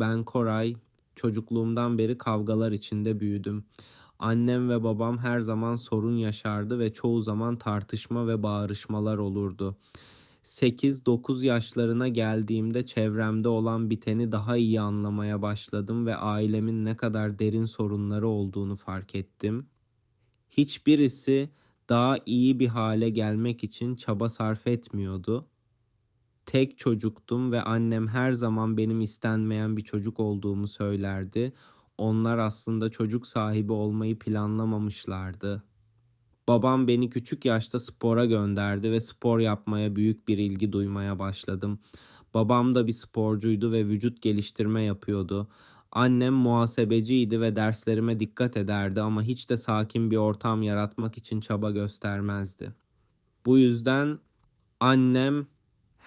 Ben Koray. Çocukluğumdan beri kavgalar içinde büyüdüm. Annem ve babam her zaman sorun yaşardı ve çoğu zaman tartışma ve bağırışmalar olurdu. 8-9 yaşlarına geldiğimde çevremde olan biteni daha iyi anlamaya başladım ve ailemin ne kadar derin sorunları olduğunu fark ettim. Hiçbirisi daha iyi bir hale gelmek için çaba sarf etmiyordu. Tek çocuktum ve annem her zaman benim istenmeyen bir çocuk olduğumu söylerdi. Onlar aslında çocuk sahibi olmayı planlamamışlardı. Babam beni küçük yaşta spora gönderdi ve spor yapmaya büyük bir ilgi duymaya başladım. Babam da bir sporcuydu ve vücut geliştirme yapıyordu. Annem muhasebeciydi ve derslerime dikkat ederdi ama hiç de sakin bir ortam yaratmak için çaba göstermezdi. Bu yüzden annem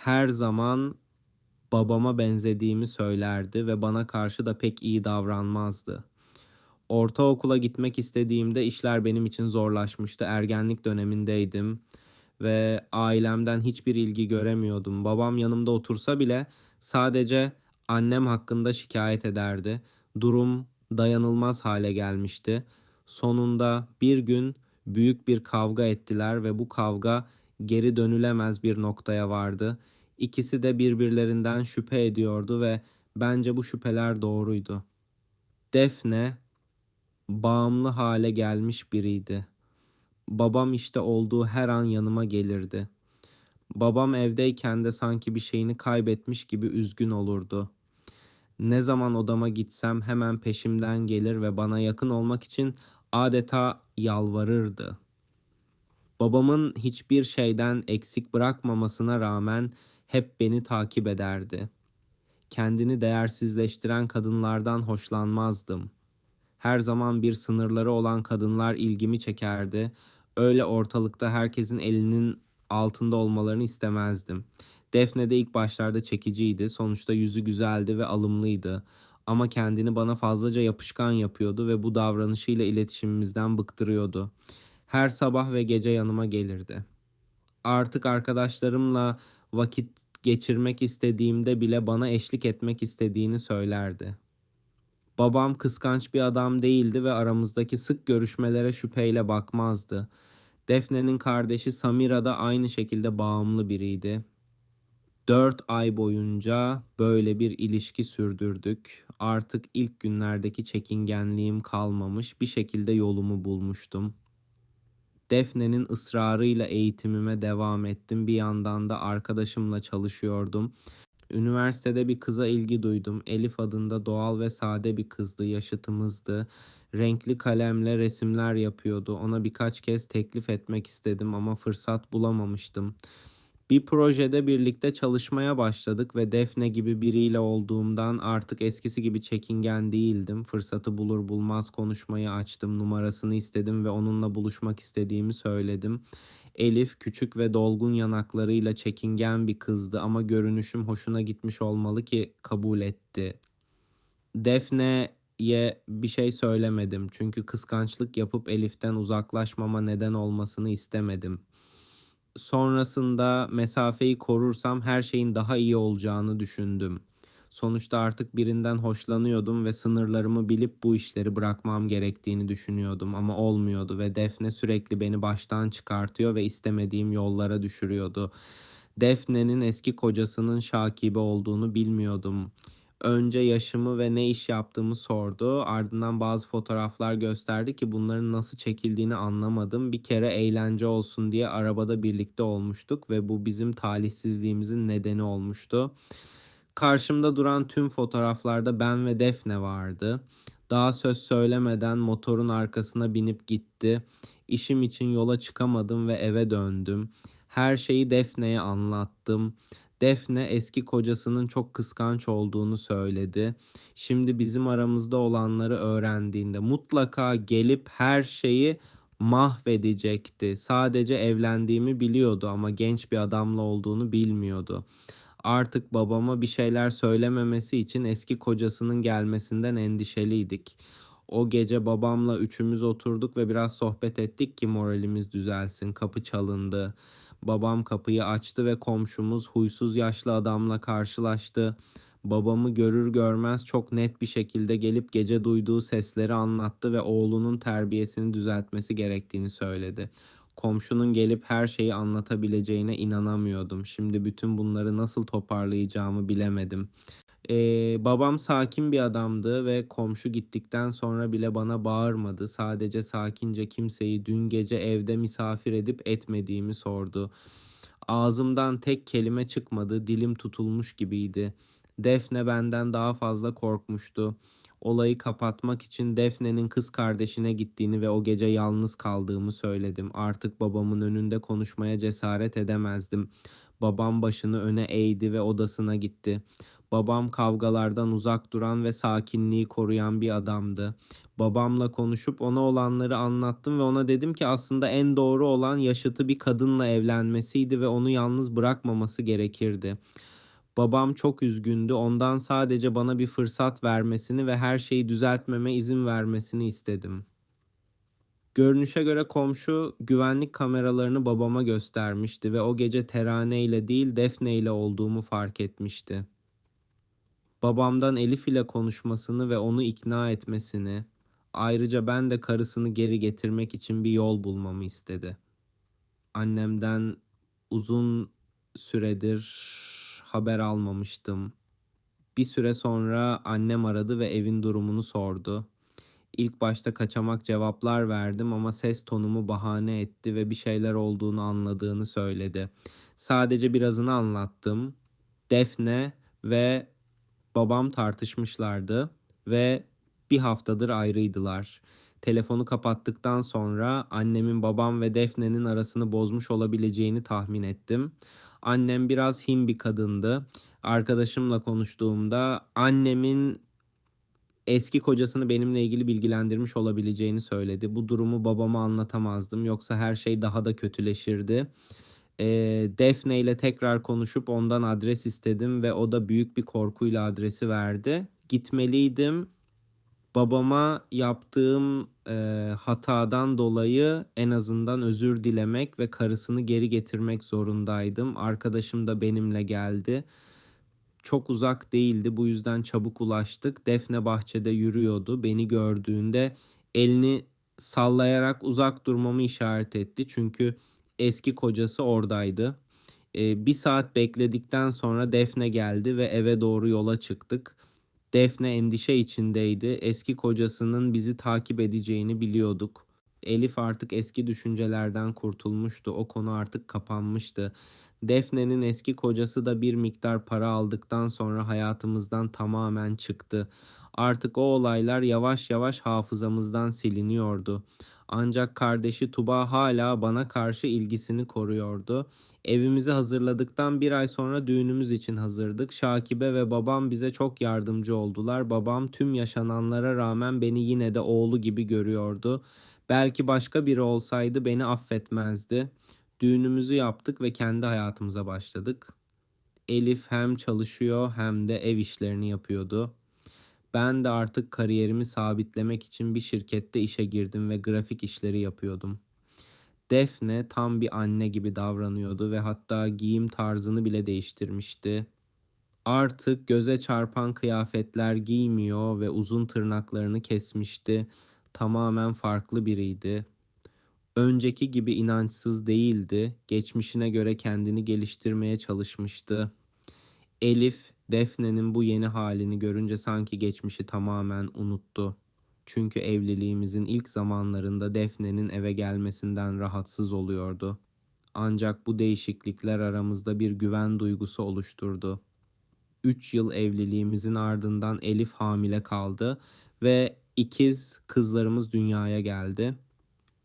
her zaman babama benzediğimi söylerdi ve bana karşı da pek iyi davranmazdı. Ortaokula gitmek istediğimde işler benim için zorlaşmıştı. Ergenlik dönemindeydim ve ailemden hiçbir ilgi göremiyordum. Babam yanımda otursa bile sadece annem hakkında şikayet ederdi. Durum dayanılmaz hale gelmişti. Sonunda bir gün büyük bir kavga ettiler ve bu kavga geri dönülemez bir noktaya vardı. İkisi de birbirlerinden şüphe ediyordu ve bence bu şüpheler doğruydu. Defne bağımlı hale gelmiş biriydi. Babam işte olduğu her an yanıma gelirdi. Babam evdeyken de sanki bir şeyini kaybetmiş gibi üzgün olurdu. Ne zaman odama gitsem hemen peşimden gelir ve bana yakın olmak için adeta yalvarırdı. Babamın hiçbir şeyden eksik bırakmamasına rağmen hep beni takip ederdi. Kendini değersizleştiren kadınlardan hoşlanmazdım. Her zaman bir sınırları olan kadınlar ilgimi çekerdi. Öyle ortalıkta herkesin elinin altında olmalarını istemezdim. Defne de ilk başlarda çekiciydi. Sonuçta yüzü güzeldi ve alımlıydı. Ama kendini bana fazlaca yapışkan yapıyordu ve bu davranışıyla iletişimimizden bıktırıyordu. Her sabah ve gece yanıma gelirdi. Artık arkadaşlarımla vakit geçirmek istediğimde bile bana eşlik etmek istediğini söylerdi. Babam kıskanç bir adam değildi ve aramızdaki sık görüşmelere şüpheyle bakmazdı. Defne'nin kardeşi Samira da aynı şekilde bağımlı biriydi. Dört ay boyunca böyle bir ilişki sürdürdük. Artık ilk günlerdeki çekingenliğim kalmamış, bir şekilde yolumu bulmuştum. Defne'nin ısrarıyla eğitimime devam ettim. Bir yandan da arkadaşımla çalışıyordum. Üniversitede bir kıza ilgi duydum. Elif adında doğal ve sade bir kızdı, yaşıtımızdı. Renkli kalemle resimler yapıyordu. Ona birkaç kez teklif etmek istedim ama fırsat bulamamıştım. Bir projede birlikte çalışmaya başladık ve Defne gibi biriyle olduğumdan artık eskisi gibi çekingen değildim. Fırsatı bulur bulmaz konuşmayı açtım, numarasını istedim ve onunla buluşmak istediğimi söyledim. Elif küçük ve dolgun yanaklarıyla çekingen bir kızdı ama görünüşüm hoşuna gitmiş olmalı ki kabul etti. Defne'ye bir şey söylemedim çünkü kıskançlık yapıp Elif'ten uzaklaşmama neden olmasını istemedim sonrasında mesafeyi korursam her şeyin daha iyi olacağını düşündüm. Sonuçta artık birinden hoşlanıyordum ve sınırlarımı bilip bu işleri bırakmam gerektiğini düşünüyordum ama olmuyordu ve Defne sürekli beni baştan çıkartıyor ve istemediğim yollara düşürüyordu. Defne'nin eski kocasının Şakibe olduğunu bilmiyordum önce yaşımı ve ne iş yaptığımı sordu. Ardından bazı fotoğraflar gösterdi ki bunların nasıl çekildiğini anlamadım. Bir kere eğlence olsun diye arabada birlikte olmuştuk ve bu bizim talihsizliğimizin nedeni olmuştu. Karşımda duran tüm fotoğraflarda ben ve Defne vardı. Daha söz söylemeden motorun arkasına binip gitti. İşim için yola çıkamadım ve eve döndüm. Her şeyi Defne'ye anlattım. Defne eski kocasının çok kıskanç olduğunu söyledi. Şimdi bizim aramızda olanları öğrendiğinde mutlaka gelip her şeyi mahvedecekti. Sadece evlendiğimi biliyordu ama genç bir adamla olduğunu bilmiyordu. Artık babama bir şeyler söylememesi için eski kocasının gelmesinden endişeliydik. O gece babamla üçümüz oturduk ve biraz sohbet ettik ki moralimiz düzelsin. Kapı çalındı. Babam kapıyı açtı ve komşumuz huysuz yaşlı adamla karşılaştı. Babamı görür görmez çok net bir şekilde gelip gece duyduğu sesleri anlattı ve oğlunun terbiyesini düzeltmesi gerektiğini söyledi. Komşunun gelip her şeyi anlatabileceğine inanamıyordum. Şimdi bütün bunları nasıl toparlayacağımı bilemedim. Ee, babam sakin bir adamdı ve komşu gittikten sonra bile bana bağırmadı. Sadece sakince kimseyi dün gece evde misafir edip etmediğimi sordu. Ağzımdan tek kelime çıkmadı, dilim tutulmuş gibiydi. Defne benden daha fazla korkmuştu. Olayı kapatmak için Defne'nin kız kardeşine gittiğini ve o gece yalnız kaldığımı söyledim. Artık babamın önünde konuşmaya cesaret edemezdim. Babam başını öne eğdi ve odasına gitti. Babam kavgalardan uzak duran ve sakinliği koruyan bir adamdı. Babamla konuşup ona olanları anlattım ve ona dedim ki aslında en doğru olan yaşıtı bir kadınla evlenmesiydi ve onu yalnız bırakmaması gerekirdi. Babam çok üzgündü. Ondan sadece bana bir fırsat vermesini ve her şeyi düzeltmeme izin vermesini istedim. Görünüşe göre komşu güvenlik kameralarını babama göstermişti ve o gece Terane ile değil Defne ile olduğumu fark etmişti. Babamdan Elif ile konuşmasını ve onu ikna etmesini, ayrıca ben de karısını geri getirmek için bir yol bulmamı istedi. Annemden uzun süredir haber almamıştım. Bir süre sonra annem aradı ve evin durumunu sordu. İlk başta kaçamak cevaplar verdim ama ses tonumu bahane etti ve bir şeyler olduğunu anladığını söyledi. Sadece birazını anlattım. Defne ve babam tartışmışlardı ve bir haftadır ayrıydılar. Telefonu kapattıktan sonra annemin babam ve Defne'nin arasını bozmuş olabileceğini tahmin ettim. Annem biraz him bir kadındı. Arkadaşımla konuştuğumda annemin eski kocasını benimle ilgili bilgilendirmiş olabileceğini söyledi. Bu durumu babama anlatamazdım yoksa her şey daha da kötüleşirdi. E, Defne ile tekrar konuşup ondan adres istedim ve o da büyük bir korkuyla adresi verdi. Gitmeliydim. Babama yaptığım e, hatadan dolayı en azından özür dilemek ve karısını geri getirmek zorundaydım. Arkadaşım da benimle geldi. Çok uzak değildi bu yüzden çabuk ulaştık. Defne bahçede yürüyordu. Beni gördüğünde elini sallayarak uzak durmamı işaret etti. Çünkü eski kocası oradaydı. Ee, bir saat bekledikten sonra Defne geldi ve eve doğru yola çıktık. Defne endişe içindeydi. Eski kocasının bizi takip edeceğini biliyorduk. Elif artık eski düşüncelerden kurtulmuştu. O konu artık kapanmıştı. Defne'nin eski kocası da bir miktar para aldıktan sonra hayatımızdan tamamen çıktı. Artık o olaylar yavaş yavaş hafızamızdan siliniyordu. Ancak kardeşi Tuba hala bana karşı ilgisini koruyordu. Evimizi hazırladıktan bir ay sonra düğünümüz için hazırdık. Şakibe ve babam bize çok yardımcı oldular. Babam tüm yaşananlara rağmen beni yine de oğlu gibi görüyordu. Belki başka biri olsaydı beni affetmezdi. Düğünümüzü yaptık ve kendi hayatımıza başladık. Elif hem çalışıyor hem de ev işlerini yapıyordu. Ben de artık kariyerimi sabitlemek için bir şirkette işe girdim ve grafik işleri yapıyordum. Defne tam bir anne gibi davranıyordu ve hatta giyim tarzını bile değiştirmişti. Artık göze çarpan kıyafetler giymiyor ve uzun tırnaklarını kesmişti. Tamamen farklı biriydi. Önceki gibi inançsız değildi. Geçmişine göre kendini geliştirmeye çalışmıştı. Elif, Defne'nin bu yeni halini görünce sanki geçmişi tamamen unuttu. Çünkü evliliğimizin ilk zamanlarında Defne'nin eve gelmesinden rahatsız oluyordu. Ancak bu değişiklikler aramızda bir güven duygusu oluşturdu. Üç yıl evliliğimizin ardından Elif hamile kaldı ve ikiz kızlarımız dünyaya geldi.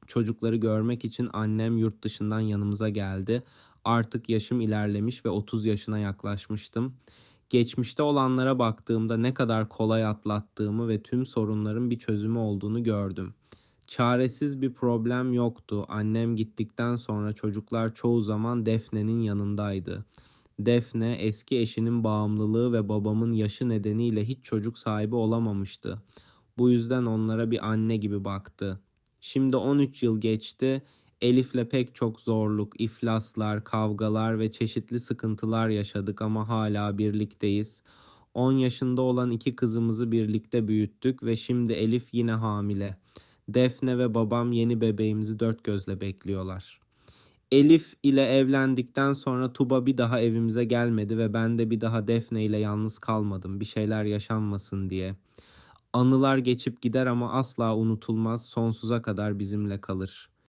Çocukları görmek için annem yurt dışından yanımıza geldi. Artık yaşım ilerlemiş ve 30 yaşına yaklaşmıştım. Geçmişte olanlara baktığımda ne kadar kolay atlattığımı ve tüm sorunların bir çözümü olduğunu gördüm. Çaresiz bir problem yoktu. Annem gittikten sonra çocuklar çoğu zaman Defne'nin yanındaydı. Defne eski eşinin bağımlılığı ve babamın yaşı nedeniyle hiç çocuk sahibi olamamıştı. Bu yüzden onlara bir anne gibi baktı. Şimdi 13 yıl geçti. Elif'le pek çok zorluk, iflaslar, kavgalar ve çeşitli sıkıntılar yaşadık ama hala birlikteyiz. 10 yaşında olan iki kızımızı birlikte büyüttük ve şimdi Elif yine hamile. Defne ve babam yeni bebeğimizi dört gözle bekliyorlar. Elif ile evlendikten sonra Tuba bir daha evimize gelmedi ve ben de bir daha Defne ile yalnız kalmadım bir şeyler yaşanmasın diye. Anılar geçip gider ama asla unutulmaz, sonsuza kadar bizimle kalır.